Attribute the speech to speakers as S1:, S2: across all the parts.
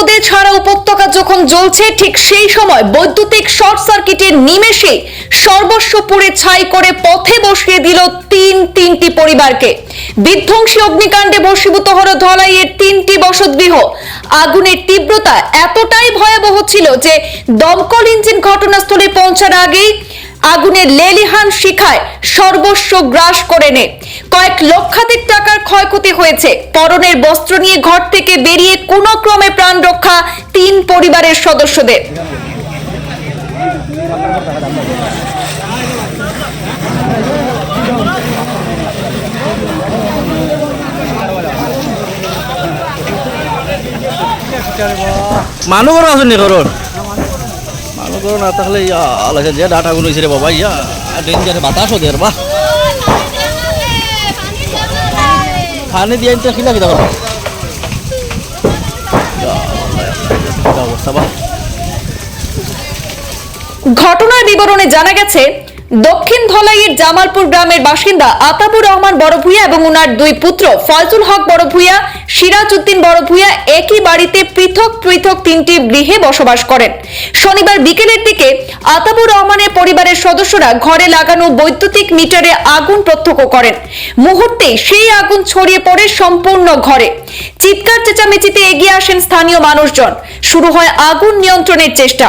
S1: রোদে ছাড়া উপত্যকা যখন জ্বলছে, ঠিক সেই সময় বৈদ্যুতিক শর্ট সার্কিটের নিমেষে সর্বস্ব পুড়ে ছাই করে পথে বসিয়ে দিল তিন তিনটি পরিবারকে। বিধ্বংসী অগ্নিকাণ্ডে ভস্মীভূত হলো ধলাইয়ের তিনটি বসতগৃহ। আগুনের তীব্রতা এতটাই ভয়াবহ ছিল যে দমকল ইঞ্জিন ঘটনাস্থলে পৌঁছার আগেই আগুনের লেলিহান শিখায় সর্বস্ব গ্রাস করে নে। কয়েক লক্ষাধিক টাকার ক্ষয়ক্ষতি হয়েছে। পরনের বস্ত্র নিয়ে ঘর থেকে বেরিয়ে কোনো ক্রমে প্রাণ রক্ষা তিন পরিবারের সদস্যদের।
S2: মানুহ আছে নি মানুহ ঘৰ নাথাকিলে ইয়া যে ডাটা গুলো রে বাবা, ইয়া ডেঞ্জার বাতাসও দের বা দিয়ে আনতে করো
S1: ঘটনার বিবরণে জানা গেছে, দক্ষিণ ধলাইয়ের জামালপুর গ্রামের বাসিন্দা আতাবুর রহমান বড়ভূয়া এবং উনার দুই পুত্র ফয়জুল হক বড়ভূয়া সিরাজ উদ্দিন বড়ভূয়া একই বাড়িতে পৃথক পৃথক তিনটি গৃহে বসবাস করেন। শনিবার বিকেলের দিকে আতাবুর রহমানের পরিবারের সদস্যরা ঘরে লাগানো বৈদ্যুতিক মিটারে আগুন প্রত্যক্ষ করেন। মুহূর্তেই সেই আগুন ছড়িয়ে পড়ে সম্পূর্ণ ঘরে। চিৎকার চেঁচামেচিতে এগিয়ে আসেন স্থানীয় মানুষজন। শুরু হয় আগুন নিয়ন্ত্রণের চেষ্টা।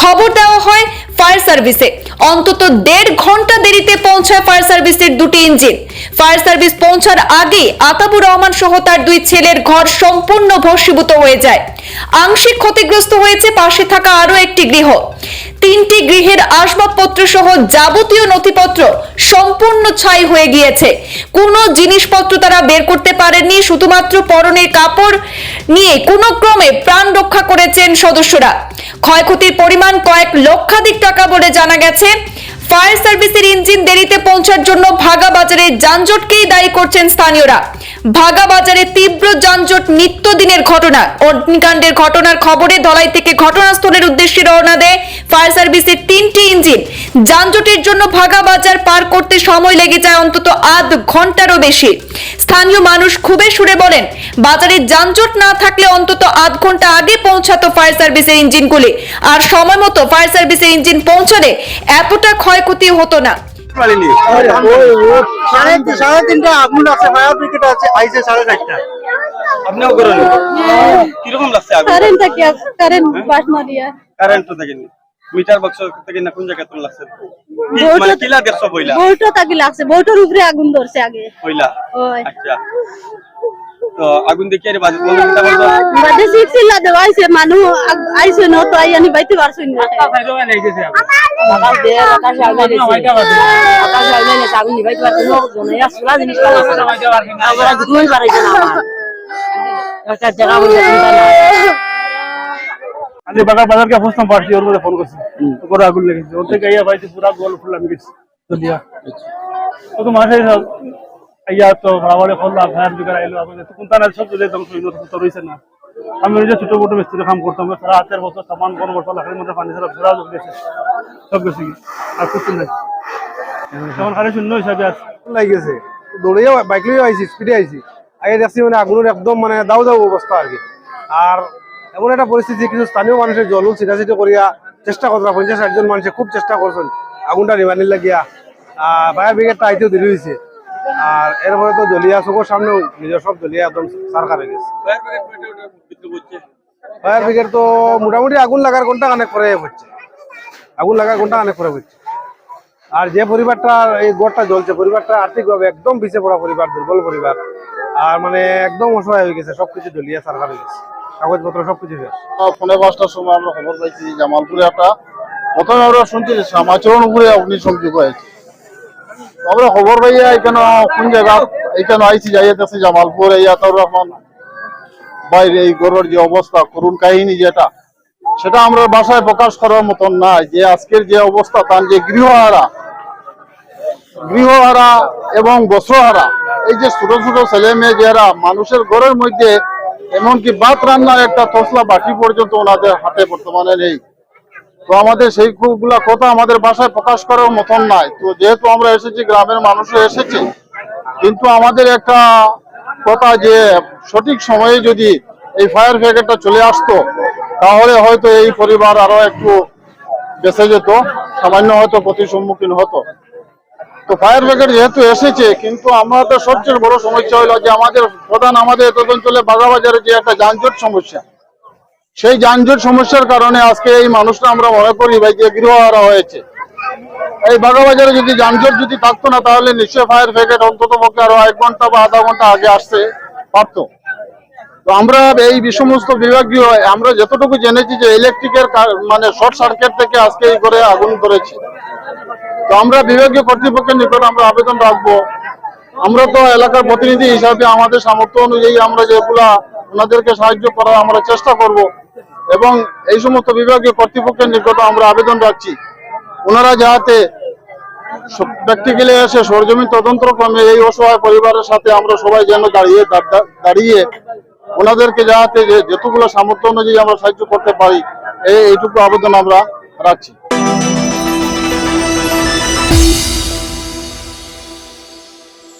S1: খবর দেওয়া হয় ফায়ার সার্ভিসে। অন্তত দেড় ঘণ্টা দেরিতে পৌঁছায় ফায়ার সার্ভিসের দুটি ইঞ্জিন। ফায়ার সার্ভিস পৌঁছার আগে আতাবুর রহমান সহ তার দুই ছেলের ঘর সম্পূর্ণ ভস্মীভূত হয়ে যায়। আংশিক ক্ষতিগ্রস্ত হয়েছে পাশে থাকা আরও একটি গৃহ। তিনটি গৃহের আসবাবপত্র সহ যাবতীয় নথিপত্র সম্পূর্ণ ছাই হয়ে গিয়েছে। কোনো জিনিসপত্র তারা বের করতে পারেননি, শুধুমাত্র পরনের কাপড় নিয়ে কোনো ক্রমে প্রাণ রক্ষা করেছেন সদস্যরা। ক্ষয়ক্ষতির পরিমাণ কয়েক লক্ষাধিক টাকা বলে জানা গেছে। ফায়ার সার্ভিসের ইঞ্জিন দেরিতে পৌঁছার জন্য ভাগা বাজারে যানজটকেই দায়ী করছেন স্থানীয়রা। ভাগা বাজারে তীব্র যানজট নিত্যদিনের ঘটনা। অগ্নিকাণ্ডের ঘটনার খবরে ধলাই থেকে ঘটনাস্থলের উদ্দেশ্যে রওনা দেয় ফায়ার সার্ভিসের তিনটি ইঞ্জিন যানজটের জন্য ভাগা বাজার পার করতে সময় লেগে যায় অন্তত আধ ঘন্টারও বেশি স্থানীয় মানুষ খুবই সুরে বলেন বাজারে যানজট না থাকলে অন্তত আধ ঘণ্টা আগে পৌঁছাতো ফায়ার সার্ভিসের ইঞ্জিনগুলি আর সময় মতো ফায়ার সার্ভিসের ইঞ্জিন পৌঁছালে এতটা ক্ষয়ক্ষতি হতো না
S3: কারেন্ট মারিয়া
S4: কারেন্ট তো দেখেনি মিটার বক্স থেকে না কোন জায়গা তোর লাগছে? মানে কিলা দেখছ বইলা?
S3: বউটো তাকি লাগছে? বউটোর উপরে আগুন ধরছে আগে।
S4: বইলা? আচ্ছা। তো আগুন দেখি আরে বাজে বলতে কিতা বলতো
S3: বাদে সিট সিল্লা দেওয়া আইছে মানুষ আগ- আইছে ন তো আইয়ানি বাইতে পারছুন না।
S5: আমি বাগার বাজারকে বুঝতাম পারছি ওর মধ্যে ফোন করছি। ওর আগুন লেগেছে। ওর থেকে ইয়া পাইছি পুরা গোল ফুল আমি গেছি। তো দিয়া। ও তো মাসে তো ভাড়াবাড়ি করলাম ফায়ার ব্রিগেড আইলো তো কোনটা না সব দিলে ধ্বংস হইল তো রয়েছে না। আমি ওই যে ছোট মোটো মিস্ত্রি কাম করতাম সারা হাতের বছর সামান কোন বছর লাখের মধ্যে পানি সারা ঘোরা গেছে। সব গেছে আর কিছু নাই। তখন খালি শূন্য হিসাবে আছে।
S6: লাগিয়েছে দৌড়িয়ে বাইক লিয়ে আইছি স্পিডে আইছি। আগে দেখছি মানে আগুনের একদম মানে দাও দাও অবস্থা আর কি। আর এমন একটা পরিস্থিতি কিছু স্থানীয় মানুষের জল ছিটাছিটি করিয়া চেষ্টা করতাম পঞ্চাশ ষাটজন মানুষে খুব চেষ্টা করছেন। আগুনটা নিবানির লাগিয়া। আর ফায়ার ব্রিগেডটা আইতেও দেরি হয়েছে আর এরপরে তো দলিয়া চোখের সামনেও নিজের সব দলিয়া একদম সারকার হয়ে গেছে।
S4: ফায়ার ব্রিগেড
S6: তো মোটামুটি আগুন লাগার ঘণ্টা কানেক্ট করে হচ্ছে। আগুন লাগার ঘণ্টা কানেক্ট করে হচ্ছে। আর যে পরিবারটা এই গড়টা জ্বলছে পরিবারটা আর্থিকভাবে একদম পিছিয়ে পড়া পরিবার দুর্বল পরিবার। আর মানে একদম অসহায় হয়ে গেছে সবকিছু দলিয়া সারকার হয়ে গেছে। কাগজপত্র সবকিছু
S7: পাঁচটার সময় আমরা খবর পাইছি জামালপুরে একটা প্রথমে আমরা উপরে হয়েছে। আমরা খবর এখানে কোন জায়গা, এখানে জামালপুর, এই আতাউর রহমান বাইরে এই গরুর যে অবস্থা, করুণ কাহিনী যেটা, সেটা আমরা বাসায় প্রকাশ করার মতন না যে আজকের যে অবস্থা, তার যে গৃহহারা গৃহহারা এবং বস্ত্রহারা, এই যে ছোট ছোট ছেলে মেয়ে যারা মানুষের ঘরের মধ্যে এমনকি ভাত রান্নার একটা তসলা বাকি পর্যন্ত ওনাদের হাতে বর্তমানে নেই। তো আমাদের সেই গুলা কথা আমাদের বাসায় প্রকাশ করার মতন নাই। তো যেহেতু আমরা এসেছি, গ্রামের মানুষও এসেছি, কিন্তু আমাদের একটা কথা যে সঠিক সময়ে যদি এই ফায়ার ব্রিগেডটা চলে আসতো, তাহলে হয়তো এই পরিবার আরও একটু বেঁচে যেত, সামান্য হয়তো প্রতি সম্মুখীন হতো। তো ফায়ার ব্রিগেড যেহেতু এসেছে, কিন্তু আমাদের সবচেয়ে বড় সমস্যা হলো যে আমাদের প্রধান আমাদের এত অঞ্চলে বাগাবাজারে যে একটা যানজট সমস্যা, সেই যানজট সমস্যার কারণে আজকে এই মানুষটা আমরা মনে করি ভাই যে গৃহহারা হয়েছে। এই বাগাবাজারে যদি যানজট যদি থাকতো না, তাহলে নিশ্চয়ই ফায়ার ব্রিগেড অন্তত পক্ষে আরও এক ঘণ্টা বা আধা ঘণ্টা আগে আসতে পারতো। তো আমরা এই সমস্ত বিভাগীয়, আমরা যতটুকু জেনেছি যে ইলেকট্রিকের মানে শর্ট সার্কিট থেকে আজকে এই করে আগুন ধরেছে। তো আমরা বিভাগীয় কর্তৃপক্ষের নিকট আমরা আবেদন রাখব। আমরা তো এলাকার প্রতিনিধি হিসাবে আমাদের সামর্থ্য অনুযায়ী আমরা যেগুলা ওনাদেরকে সাহায্য করার আমরা চেষ্টা করব এবং এই সমস্ত বিভাগীয় কর্তৃপক্ষের নিকট আমরা আবেদন রাখছি। ওনারা যাতে প্র্যাকটিক্যালি এসে সরজমিন তদন্ত ক্রমে এই অসহায় পরিবারের সাথে আমরা সবাই যেন দাঁড়িয়ে দাঁড়িয়ে ওনাদেরকে যাতে যেটুকুলো সামর্থ্য অনুযায়ী আমরা সাহায্য করতে পারি এই এইটুকু আবেদন আমরা রাখছি।